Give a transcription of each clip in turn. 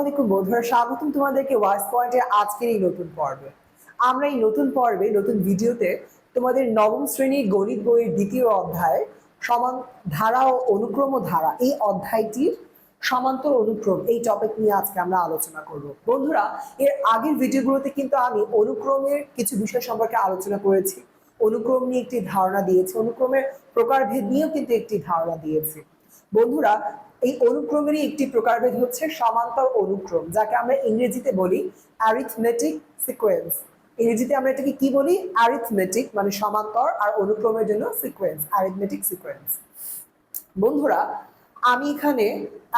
আলাইকুম বন্ধুরা, স্বাগতম তোমাদেরকে ওয়াইস পয়েন্টের আজকের এই নতুন পর্বে। আমরা এই নতুন পর্বে, নতুন ভিডিওতে তোমাদের নবম গণিত বইয়ের দ্বিতীয় অধ্যায়, সমান ধারা ও অনুক্রম ধারা, এই অধ্যায়টির সমান্তর অনুক্রম, এই টপিক নিয়ে আজকে আমরা আলোচনা করব। বন্ধুরা, এর আগের ভিডিওগুলোতে কিন্তু আমি অনুক্রমের কিছু বিষয় সম্পর্কে আলোচনা করেছি। অনুক্রম নিয়ে একটি ধারণা দিয়েছি, অনুক্রমের প্রকারভেদ নিয়েও কিন্তু একটি ধারণা দিয়েছি। বন্ধুরা এই অনুক্রমেরই একটি প্রকারভেদ হচ্ছে সমান্তর অনুক্রম, যাকে আমরা ইংরেজিতে বলি অ্যারিথমেটিক সিকোয়েন্স ইংরেজিতে আমরা এটাকে কি বলি? অ্যারিথমেটিক মানে সমান্তর আর অনুক্রমের জন্য সিকোয়েন্স অ্যারিথমেটিক সিকোয়েন্স বন্ধুরা, আমি এখানে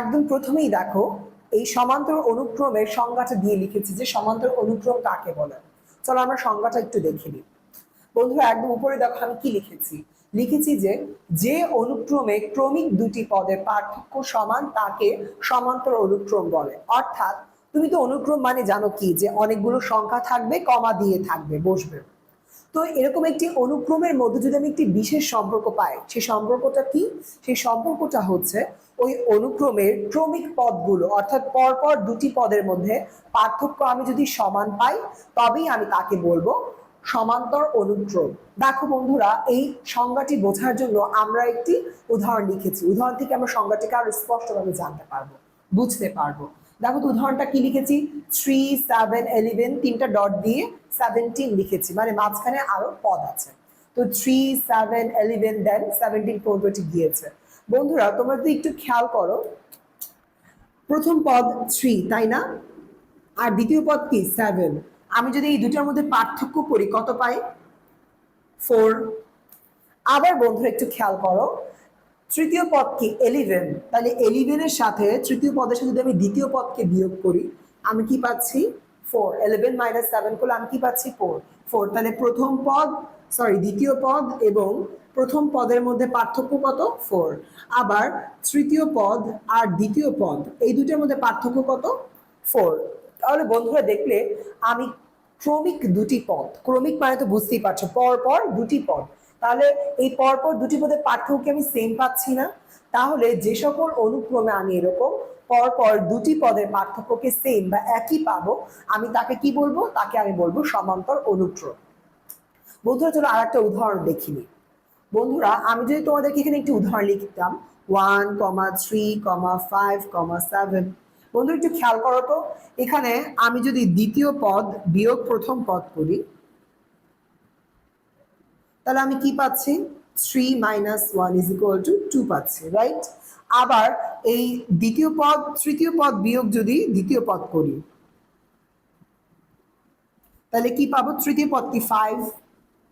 একদম প্রথমেই দেখো, এই সমান্তর অনুক্রমের সংজ্ঞাটা দিয়ে লিখেছি যে সমান্তর অনুক্রম কাকে বলে। চলো আমরা সংজ্ঞাটা একটু দেখে নিই। বন্ধুরা, একদম উপরে দেখো আমি কি লিখেছি। লিখেছি যে যে অনুক্রমে ক্রমিক দুটি পদের পার্থক্য সমান, তাকে সমান্তর অনুক্রম বলে। অর্থাৎ, তুমি তো অনুক্রম মানে জানো কি? যে অনেকগুলো সংখ্যা থাকবে, কমা দিয়ে থাকবে, বসবে। তো এরকম একটি অনুক্রমের মধ্যে যদি আমি একটি বিশেষ সম্পর্ক পাই সেই সম্পর্কটা কি? সেই সম্পর্কটা হচ্ছে ওই অনুক্রমের ক্রমিক পদগুলো, অর্থাৎ পরপর দুটি পদের মধ্যে পার্থক্য আমি যদি সমান পাই, তবেই আমি তাকে বলব সমান্তর অনুক্রম। দেখো বন্ধুরা, এই সংজ্ঞাটি বোঝার জন্য আমরা একটি উদাহরণ লিখেছি। উদাহরণ থেকে আমরা সংজ্ঞাটিকে আরও স্পষ্টভাবে জানতে পারব, বুঝতে পারব। দেখো উদাহরণটা কি লিখেছি? থ্রি সেভেন এলিভেন তিনটা ডট দিয়ে সেভেন্টিন লিখেছি মানে মাঝখানে আরও পদ আছে। তো three seven eleven then seventeen পর্যন্ত গিয়েছে। বন্ধুরা, তোমরা যদি একটু খেয়াল করো, প্রথম পদ থ্রি তাই না? আর দ্বিতীয় পদ কি? সেভেন আমি যদি এই দুটোর মধ্যে পার্থক্য করি, কত পাই? ফোর আবার বন্ধুরা একটু খেয়াল করো। তৃতীয় পদ কি এলিভেন তাহলে এলিভেনের সাথে তৃতীয় পদের সাথে যদি আমি দ্বিতীয় পদকে বিয়োগ করি, আমি কি পাচ্ছি? ফোর এলেভেন মাইনাস সেভেন করলে আমি কি পাচ্ছি? ফোর ফোর তাহলে প্রথম পদ সরি দ্বিতীয় পদ এবং প্রথম পদের মধ্যে পার্থক্য কত? ফোর আবার তৃতীয় পদ আর দ্বিতীয় পদ, এই দুটোর মধ্যে পার্থক্য কত? ফোর তাহলে বন্ধুরা দেখলে আমি ক্রমিক দুটি পদ। ক্রমিক মানে তো বুঝতেই পারছ পর পর দুটি পদ। তাহলে এই পরপর দুটি পদের পার্থক্য আমি সেম পাচ্ছি না? তাহলে যে সকল অনুক্রমে আমি এরকম পরপর দুটি পদের পার্থক্যকে সেম বা একই পাবো, আমি তাকে কি বলব? তাকে আমি বলব সমান্তর অনুক্রম। বন্ধুরা, চলো আর একটা উদাহরণ দেখিনি বন্ধুরা, আমি যদি তোমাদেরকে এখানে একটি উদাহরণ লিখতাম one comma three comma five comma seven বন্ধু, একটু খেয়াল করো তো। এখানে আমি যদি দ্বিতীয় পদ, বিয়োগ প্রথম পদ করি, তাহলে আমি কি পাচ্ছি? Three minus one is equal to two পাচ্ছি রাইট আবার এই দ্বিতীয় পদ, তৃতীয় পদ বিয়োগ যদি দ্বিতীয় পদ করি, তাহলে কি পাবো? তৃতীয় পদটি ফাইভ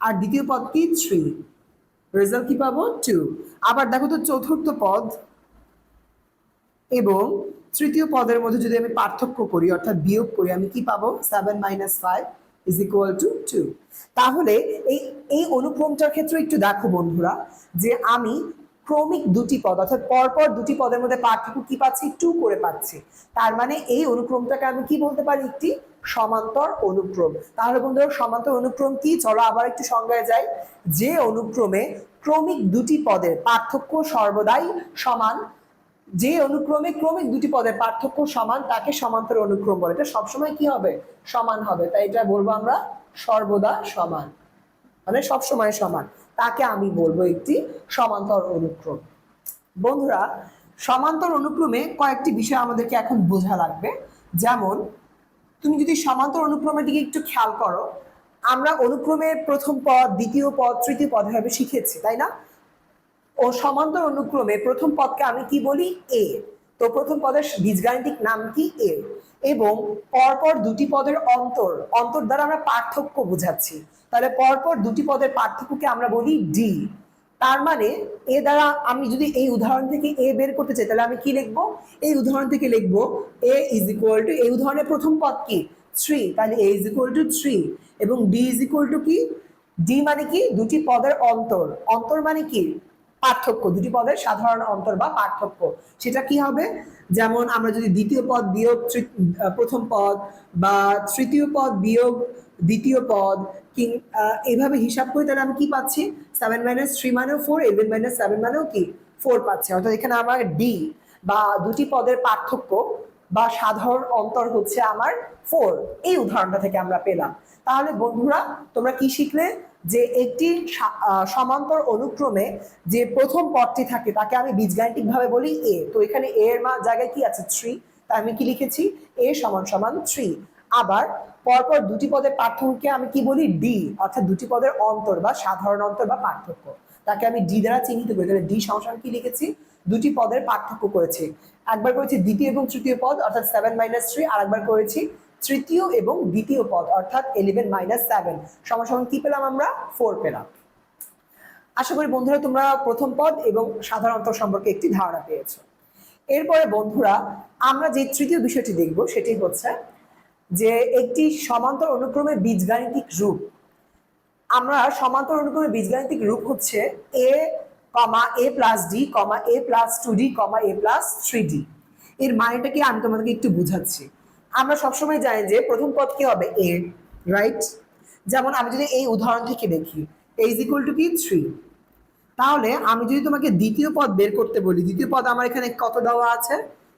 আর দ্বিতীয় পদটি থ্রি রেজাল্ট কি পাবো? টু আবার দেখো তো চতুর্থ পদ এবং তৃতীয় পদের মধ্যে যদি আমি পার্থক্য করি, অর্থাৎ বিয়োগ করি, আমি কি পাবো? Seven minus five is equal to two তাহলে এই এই অনুক্রমটার ক্ষেত্রে একটু দেখো বন্ধুরা, যে আমি ক্রমিক দুটি পদ, অর্থাৎ পরপর দুটি পদের মধ্যে পার্থক্য কি পাচ্ছি? টু করে পাচ্ছি। তার মানে এই অনুক্রমটাকে আমি কি বলতে পারি? একটি সমান্তর অনুক্রম। তাহলে বন্ধুরা, সমান্তর অনুক্রম কি? চলো আবার একটু সংজ্ঞায় যাই। যে অনুক্রমে ক্রমিক দুটি পদের পার্থক্য সর্বদাই সমান যে অনুক্রমে ক্রমিক দুটি পদের পার্থক্য সমান, তাকে সমান্তর অনুক্রম বলে। এটা সবসময় কি হবে? সমান হবে। তাই এটা বলব আমরা সর্বদা সমান। মানে সবসময় সমান। তাকে আমি বলব একটি সমান্তর অনুক্রম। বন্ধুরা, সমান্তর অনুক্রমে কয়েকটি বিষয় আমাদেরকে এখন বোঝা লাগবে। যেমন, তুমি যদি সমান্তর অনুক্রমের দিকে একটু খেয়াল করো, আমরা অনুক্রমের প্রথম পদ, দ্বিতীয় পদ, তৃতীয় পদ ভাবে শিখেছি, তাই না? ও সমান্তর অনুক্রমে প্রথম পদকে আমি কি বলি? এ। তো প্রথম পদের বীজগাণিতিক নাম কি? এ। এবং পরপর দুটি পদের অন্তর অন্তর দ্বারা আমরা পার্থক্য বোঝাচ্ছি। তাহলে পরপর দুটি পদের পার্থক্যকে আমরা বলি ডি। তার মানে এ দ্বারা আমি যদি এই উদাহরণ থেকে এ বের করতে চাই, তাহলে আমি কি লিখব? এই উদাহরণ থেকে লিখব, এ ইজ ইকুয়াল টু এই উদাহরণের প্রথম পদ কি? থ্রি। তাহলে A is equal to three. এবং ডি ইজ ইকুয়াল টু কি? ডি মানে কি? দুটি পদের অন্তর। অন্তর মানে কি? পার্থক্য, দুটি পদের সাধারণ অন্তর বা পার্থক্য। সেটা কি হবে? যেমন আমরা যদি দ্বিতীয় পদ বিয়োগ প্রথম পদ বা তৃতীয় পদ বিয়োগ দ্বিতীয় পদ, কি এইভাবে হিসাব করি তাহলে আমি কি পাচ্ছি? সেভেন মাইনাস থ্রি মানেও ফোর ইলেভেন মাইনাস সেভেন মানেও কি? ফোর পাচ্ছি। অর্থাৎ এখানে আমার ডি বা দুটি পদের পার্থক্য বা সাধারণ অন্তর হচ্ছে আমার ফোর এই উদাহরণটা থেকে আমরা পেলাম। তাহলে বন্ধুরা, তোমরা কি শিখলে? যে একটি সমান্তর অনুক্রমে যে প্রথম পদটি থাকে, তাকে আমি বীজগাণিতিক ভাবে বলি এ তো এখানে এ এর মা জায়গায় কি আছে? থ্রি তাই আমি কি লিখেছি? এ সমান সমান থ্রি আবার পরপর দুটি পদের পার্থক্যকে আমি কি বলি? ডি অর্থাৎ দুটি পদের অন্তর বা সাধারণ অন্তর বা পার্থক্য। তাকে আমি ডি দ্বারা চিহ্নিত করি। তাহলে ডি সমান কি লিখেছি? দুটি পদের পার্থক্য করেছি। একবার করেছি দ্বিতীয় এবং তৃতীয় পদ, অর্থাৎ সেভেন মাইনাস থ্রি আর একবার করেছি তৃতীয় এবং দ্বিতীয় পদ, অর্থাৎ ইলেভেন মাইনাস সেভেন সমান কি পেলাম আমরা? ফোর পেলাম। আশা করি বন্ধুরা তোমরা প্রথম পদ এবং সাধারণত সম্পর্কে একটি ধারণা পেয়েছ। এরপরে বন্ধুরা, আমরা যে তৃতীয় বিষয়টি দেখব, সেটি হচ্ছে যে একটি সমান্তর অনুক্রমে বীজগাণিতিক রূপ। আমরা সমান্তর অনুক্রমে বীজগাণিতিক রূপ হচ্ছে A comma A plus D comma A plus two D comma A plus three D এর মানেটা কি? আমি তোমাদেরকে একটু বুঝাচ্ছি। আমরা সবসময় জানি যে প্রথম পদ কি হবে? এ রাইট যেমন আমি যদি এই উদাহরণ থেকে দেখি এ ইজ ইকুয়াল টু কি? থ্রি তাহলে আমি যদি তোমাকে দ্বিতীয় পদ বের করতে বলি, দ্বিতীয় পদ আমার এখানে কত দেওয়া আছে?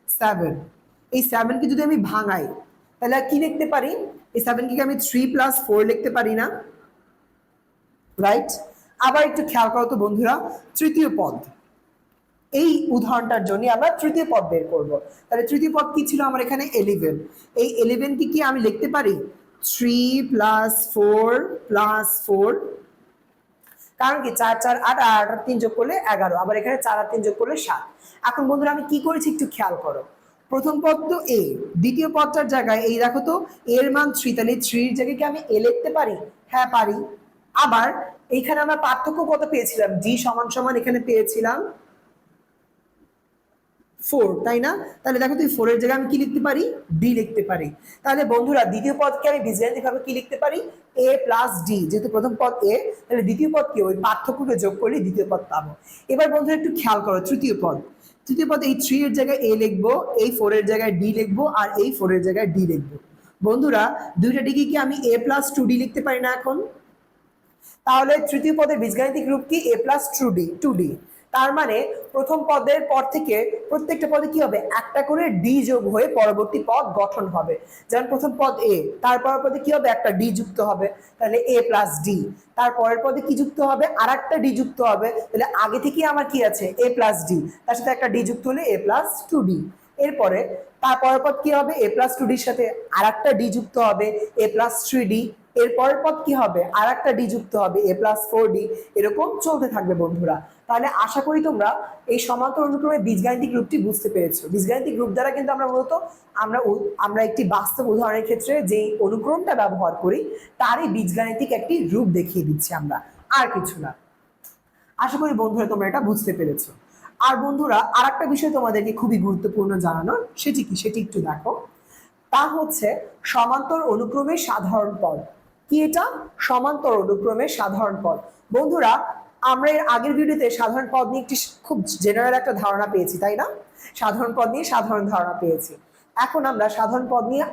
সেভেন এই সেভেনকে যদি আমি ভাঙাই, তাহলে কি লিখতে পারি? এই সেভেনকে কি আমি থ্রি প্লাস ফোর লিখতে পারি না? রাইট আবার একটু খেয়াল করো তো বন্ধুরা, তৃতীয় পদ। এই উদাহরণটার জন্য আমরা তৃতীয় পদ বের করব। তাহলে তৃতীয় পদ কি ছিল আমার এখানে? এলিভেন এই এলিভেনকে কি আমি লিখতে পারি? Three plus four plus four কারণ কি? চার চার, আট, আর আট তিন যোগ করলে এগারো। আবার এখানে চার আর তিন যোগ করলে সাত। এখন বন্ধুরা, আমি কি করেছি একটু খেয়াল করো। প্রথম পদ তো এ দ্বিতীয় পদটার জায়গায়, এই দেখো তো এর মান থ্রি তাহলে থ্রির জায়গায় কি আমি এ লিখতে পারি? হ্যাঁ পারি। আবার এইখানে আমরা পার্থক্য কত পেয়েছিলাম? ডি সমান সমান এখানে পেয়েছিলাম ফোর তাই না? তাহলে দেখো তুই ফোরের জায়গায় আমি কি লিখতে পারি? ডি লিখতে পারি। তাহলে বন্ধুরা, দ্বিতীয় পদকে আমি বীজগাণিতিক ভাবে কি লিখতে পারি? এ প্লাস ডি যেহেতু প্রথম পদ এ তাহলে দ্বিতীয় পদ কি? ওই পার্থক্যকে যোগ করলে দ্বিতীয় পদ পাবো। এবার বন্ধুরা একটু খেয়াল করো, তৃতীয় পদ। তৃতীয় পদ এই থ্রি এর জায়গায় এ লিখব, এই ফোর এর জায়গায় ডি লিখব, আর এই ফোর এর জায়গায় ডি লিখব। বন্ধুরা, দুইটা ডিগ্রি কি আমি এ প্লাস টু ডি লিখতে পারি না এখন? তাহলে তৃতীয় পদের বীজগাণিতিক রূপ কি? A plus two D two D তার মানে প্রথম পদের পর থেকে প্রত্যেকটা পদে কি হবে? একটা করে ডি যোগ হয়ে পরবর্তী পদ গঠন হবে। যেমন প্রথম পদ এ তারপর পদে কি হবে? একটা ডি যুক্ত হবে। তাহলে এ প্লাস ডি তার পরের পদে কি যুক্ত হবে? আর একটা ডি যুক্ত হবে। তাহলে আগে থেকে আমার কি আছে? এ প্লাস ডি তার সাথে একটা ডি যুক্ত হলে এ প্লাস টু ডি এরপরে তারপরের পদ কি হবে? এ প্লাস টু ডির সাথে আর একটা ডি যুক্ত হবে। এ প্লাস থ্রি ডি এর পদ কি হবে? আর একটা ডি যুক্ত হবে এ প্লাস ফোর ডি এরকম চলতে থাকবে বন্ধুরা। তাহলে আশা করি তোমরা এই সমান্তর অনুক্রমে বীজগাণিতিক রূপটি বুঝতে পেরেছ। বীজগাণিতিক রূপ দ্বারা কিন্তু আমরা মূলত আমরা আমরা একটি বাস্তব উদাহরণের ক্ষেত্রে যেই অনুক্রমটা ব্যবহার করি, তারই বীজগাণিতিক একটি রূপ দেখিয়ে দিচ্ছি আমরা। আর কিছু না। আশা করি বন্ধুরা তোমরা এটা বুঝতে পেরেছ। আর বন্ধুরা আর একটা বিষয় তোমাদেরকে খুবই গুরুত্বপূর্ণ জানানোর, সেটি কি? সেটি একটু দেখো। তা হচ্ছে সমান্তর অনুক্রমে সাধারণ পদ। কি এটা? সমান্তর অনুক্রমে সাধারণ পদ। বন্ধুরা, আমরা এর আগের ভিডিওতে সাধারণ পদ নিয়ে একটি খুব জেনারেল একটা ধারণা পেয়েছি, তাই না? সাধারণ পদ নিয়ে সাধারণ ধারণা পেয়েছি। এখন আমরা সাধারণ পদ নিয়ে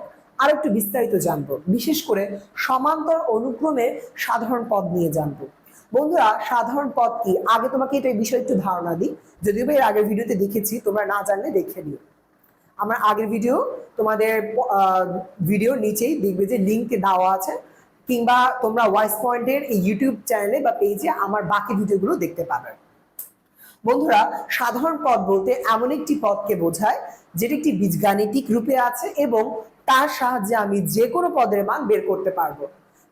আরও একটু বিস্তারিত জানব। বিশেষ করে সমান্তর অনুক্রমে সাধারণ পদ নিয়ে জানব। বন্ধুরা, সাধারণ পদ কি? আগে তোমাকে এটা বিষয়ে একটু ধারণা দিই। যদিও এর আগের ভিডিওতে দেখেছি, তোমরা না জানলে দেখে নিও। আমার আগের ভিডিও তোমাদের ভিডিও নিচেই দেখবে যে লিঙ্ক দেওয়া আছে। কিংবা তোমরা ভয়েস পয়েন্টের এই ইউটিউব চ্যানেলে বা পেজে আমার বাকি ভিডিওগুলো দেখতে পাবে। বন্ধুরা, সাধারণ পদ বলতে এমন একটি পদকে বোঝায়, যেটি একটি বীজগাণিতিক রূপে আছে এবং তার সাহায্যে আমি যে কোনো পদের মান বের করতে পারব।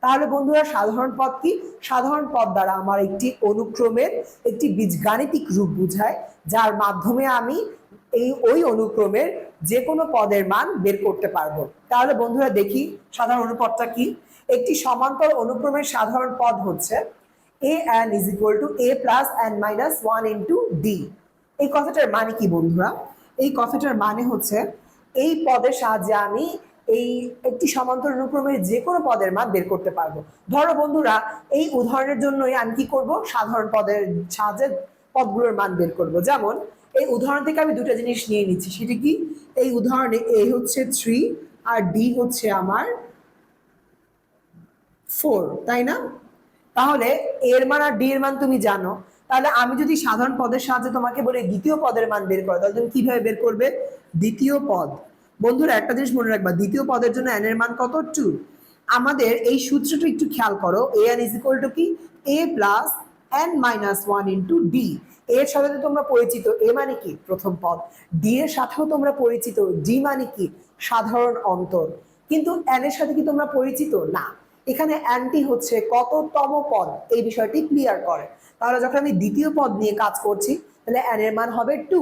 তাহলে বন্ধুরা, সাধারণ পদ কি? সাধারণ পদ দ্বারা আমার একটি অনুক্রমের একটি বীজগাণিতিক রূপ বোঝায়, যার মাধ্যমে আমি এই, ওই অনুক্রমের যে কোনো পদের মান বের করতে পারব। তাহলে বন্ধুরা দেখি, সাধারণ অনুপদটা কি? একটি সমান্তর অনুক্রমের সাধারণ পদ হচ্ছে A N is equal to A plus N minus one into D এই কথাটার মানে কি, বন্ধুরা? এই কথাটার মানে হচ্ছে এই পদের সাহায্যে আমি এই একটি সমান্তর অনুক্রমের যে কোনো পদের মান বের করতে পারব। ধরো, বন্ধুরা, এই উদাহরণের জন্যই আমি কি করব? সাধারণ পদের সাহায্যে পদগুলোর মান বের করব। যেমন, এই উদাহরণ থেকে আমি দুটো জিনিস নিয়ে নিচ্ছি। সেটা কি? এই উদাহরণে এ হচ্ছে থ্রি আর ডি হচ্ছে আমার ফোর তাই না? তাহলে এর মান আর ডি এর মান তুমি জানো। তাহলে আমি যদি সাধারণ পদের সাহায্যে তোমাকে বলি, দ্বিতীয় পদের মান বের করো, তাহলে তুমি কীভাবে বের করবে? দ্বিতীয় পদ। বন্ধুরা, একটা জিনিস মনে রাখবা, দ্বিতীয় পদের জন্য এন এর মান কত? টু আমাদের এই সূত্রটা একটু খেয়াল করো A N is equal to কি? A plus N minus one into D এর সাথে তোমরা পরিচিত এ মানে কি? প্রথম পদ। ডি এর সাথেও তোমরা পরিচিত ডি মানে কি? সাধারণ অন্তর। কিন্তু এন এর সাথে কি তোমরা পরিচিত? না। এখানে অ্যান্টি হচ্ছে কততম পদ? এই বিষয়টি ক্লিয়ার করে। তাহলে যখন আমি দ্বিতীয় পদ নিয়ে কাজ করছি, তাহলে এন এর মান হবে টু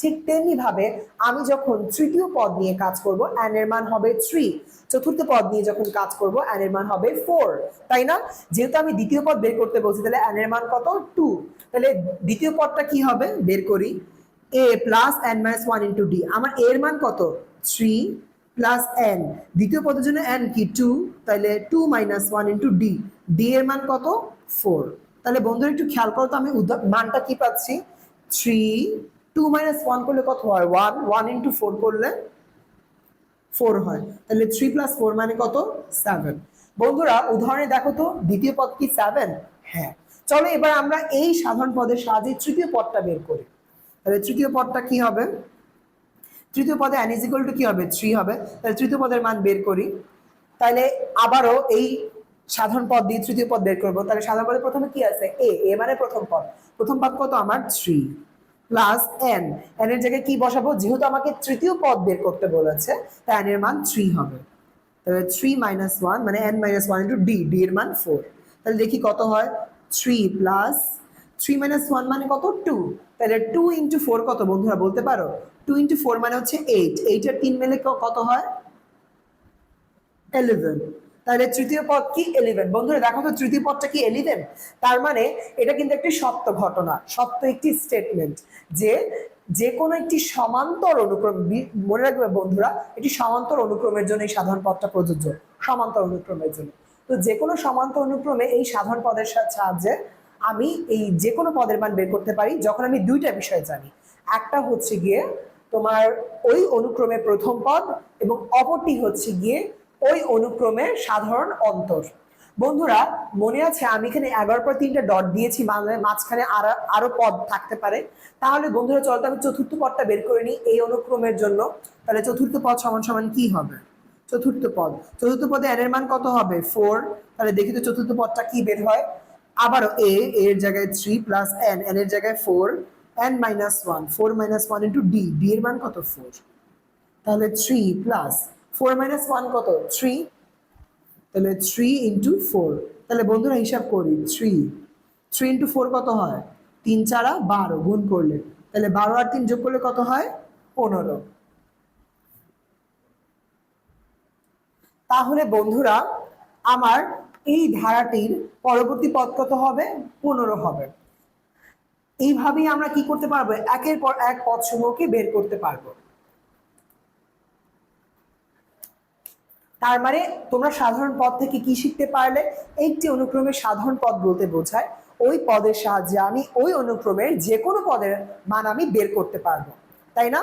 ঠিক তেমনি ভাবে আমি যখন তৃতীয় পদ নিয়ে কাজ করব এন এর মান হবে থ্রি চতুর্থ পদ নিয়ে যখন কাজ করব এন এর মান হবে ফোর তাই না? যেহেতু আমি দ্বিতীয় পদ বের করতে বলছি, তাহলে এন এর মান কত? টু তাহলে দ্বিতীয় পদটা কি হবে? বের করি। A plus N minus one into D আমার এর মান কত? থ্রি প্লাস এন দ্বিতীয় পদের জন্য এন কি? টু তাহলে two minus one into D D এর মান কত? ফোর তাহলে বন্ধুরা একটু খেয়াল করো তো আমি মানটা কি পাচ্ছি? থ্রি টু মাইনাস ওয়ান করলে কত হয়? ওয়ান ওয়ান ইন্টু ফোর করলে ফোর হয়। তাহলে থ্রি প্লাস ফোর মানে কত? সেভেন বন্ধুরা, উদাহরণে দেখো তো, দ্বিতীয় পদ কি সেভেন হ্যাঁ। চলো এবার আমরা এই সাধারণ পদের সাহায্যে তৃতীয় পদটা বের করি। তাহলে তৃতীয় পদটা কি হবে? তৃতীয় পদে n ইজিক্যাল টু কি হবে? থ্রি হবে। তাহলে তৃতীয় পদের মান বের করি। তাহলে আবারও এই সাধারণ পদ দিয়ে তৃতীয় পদ বের করব। তাহলে সাধারণ পদে প্রথমে কি আছে? এ এ মানে প্রথম পদ। প্রথম পদ কত আমার? থ্রি প্লাস এন এন এর জায়গায় কি বসাবো? যেহেতু আমাকে তৃতীয় পদ বের করতে বলেছে, তাই এন এর মান থ্রি হবে। তাহলে থ্রি মাইনাস ওয়ান মানে N minus one into D D এর মান ফোর তাহলে দেখি কত হয়? Three plus three minus one মানে কত? টু তাহলে টু ইন্টু ফোর কত বন্ধুরা, বলতে পারো? টু ইন্টু ফোর মানে হচ্ছে এইট এইটের তিন মেলে কত হয়? এলেভেন তাহলে তৃতীয় পদ কি? এলিভেন বন্ধুরা, দেখো তো তৃতীয় পদটা কি এলিভেন তার মানে এটা কিন্তু একটি সত্য ঘটনা, সত্য একটি স্টেটমেন্ট যে যে কোনো একটি সমান্তর অনুক্রম মনে রাখবে বন্ধুরা, এটি সমান্তর অনুক্রমের জন্য এই সাধারণ পদটা প্রযোজ্য, সমান্তর অনুক্রমের জন্য। তো যে কোনো সমান্তর অনুক্রমে এই সাধারণ পদের সাহায্যে আমি এই যে কোনো পদের মান বের করতে পারি যখন আমি দুইটা বিষয় জানি। একটা হচ্ছে গিয়ে তোমার ওই অনুক্রমে প্রথম পদ এবং অপরটি হচ্ছে গিয়ে ওই অনুক্রমে সাধারণ অন্তর। বন্ধুরা, মনে আছে আমি এখানে এগারো পর তিনটা ডট দিয়েছি মানে মাঝখানে আরও পদ থাকতে পারে। তাহলে বন্ধুরা চলতে আমি চতুর্থ পদটা বের করে নিই এই অনুক্রমের জন্য। তাহলে চতুর্থ পদ সমান সমান কি হবে? চতুর্থ পদ। চতুর্থ পদে এর মান কত হবে? ফোর তাহলে দেখি তো চতুর্থ পদটা কি বের হয়? আবারও এ এর জায়গায় থ্রি প্লাস এন এন এর জায়গায় four N minus one four minus one into D D এর মান কত? ফোর তাহলে three plus four minus one কত? থ্রি তাহলে থ্রি ইন্টু ফোর তাহলে বন্ধুরা হিসাব করি থ্রি থ্রি ইন্টু ফোর কত হয়? তিন চারা বারো, গুণ করলে। তাহলে বারো আর তিন যোগ করলে কত হয়? পনেরো। তাহলে বন্ধুরা, আমার এই ধারাটির পরবর্তী পদ কত হবে? পনেরো হবে। এইভাবেই আমরা কি করতে পারব? একের পর এক পদ সমূহকে বের করতে পারব। তার মানে তোমরা সাধারণ পদ থেকে কি শিখতে পারলে? একটি অনুক্রমের সাধারণ পদ বলতে বোঝায়, ওই পদের সাহায্যে আমি ওই অনুক্রমের যে কোনো পদের মান আমি বের করতে পারব। তাই না?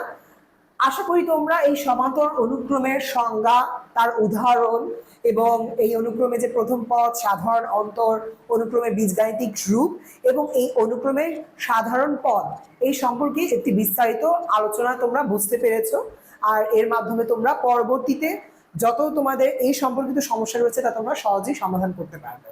আশা করি তোমরা এই সমান্তর অনুক্রমের সংজ্ঞা, তার উদাহরণ এবং এই অনুক্রমে যে প্রথম পদ, সাধারণ অন্তর অনুক্রমের বীজগাণিতিক রূপ এবং এই অনুক্রমের সাধারণ পদ, এই সম্পর্কে একটি বিস্তারিত আলোচনা তোমরা বুঝতে পেরেছ। আর এর মাধ্যমে তোমরা পরবর্তীতে যত তোমাদের এই সম্পর্কিত সমস্যা রয়েছে তা তোমরা সহজেই সমাধান করতে পারবে।